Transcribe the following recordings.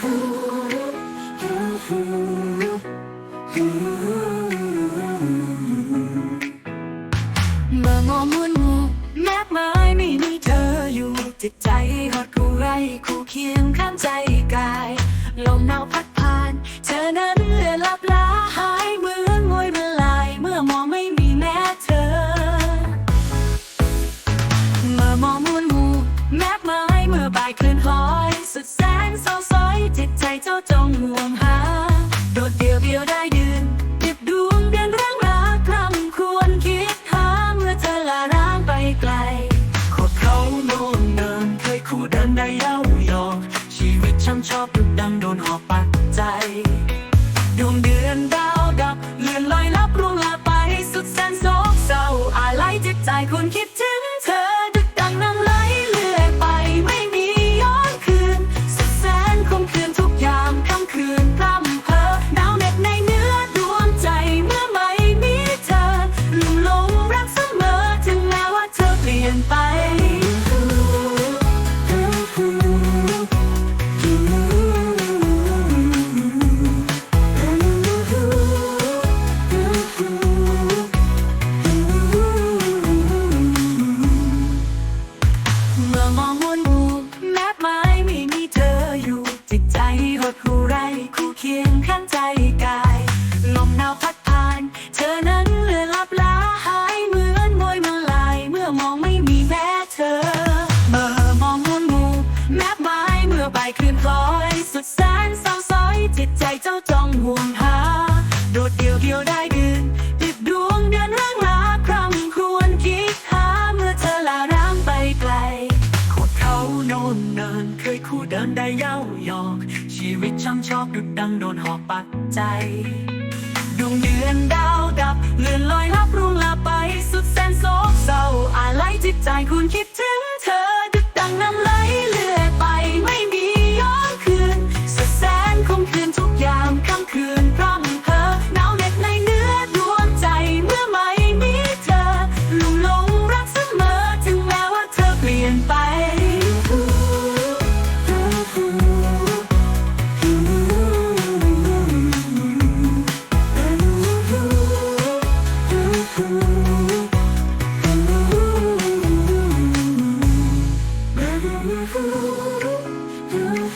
เมื่อมองมุนมูแมกไม้ไม่มีเธออยู่จิตใจหดกูไรคู่เคียงข้างใจกายลมหนาวพัดผ่าน เธอนั้นเลือนลับลาหายเหมือนมวยละลายเมื่อมองไม่ ไปไกลขดเขาโน่นเนินเคยคู่เดินได้เย้ายองชีวิตช่างชอบดุดดังโดนหอบปักใจดวงเดือนดาวดับเลือนลอยลับร่วงลาไปสุดแสนโศกเศร้าอาลัยจิตใจคุณคิด ลี่ยน เมื่อใบคลื่นคลอยสุดแสนเศร้าซอยจิตใจเจ้าจ้องห่วงหา โดดเดี่ยวเดียวได้ยืนติดดวงเดือนร่างลาคร่ำครวญคิดหาเมื่อเธอลาร้างไปไกลขดเขาโน่นเนินเคยคู่เดินได้เย้ายองชีวิตช่างชอบดุดดังโดนหอบปักใจดวงเดือนดาวดับเลื่อนลอยลับรุ่งลาไปสุดแสนโศกเศร้าอาลัยจิตใจคุณคิดถึง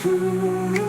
Ooh.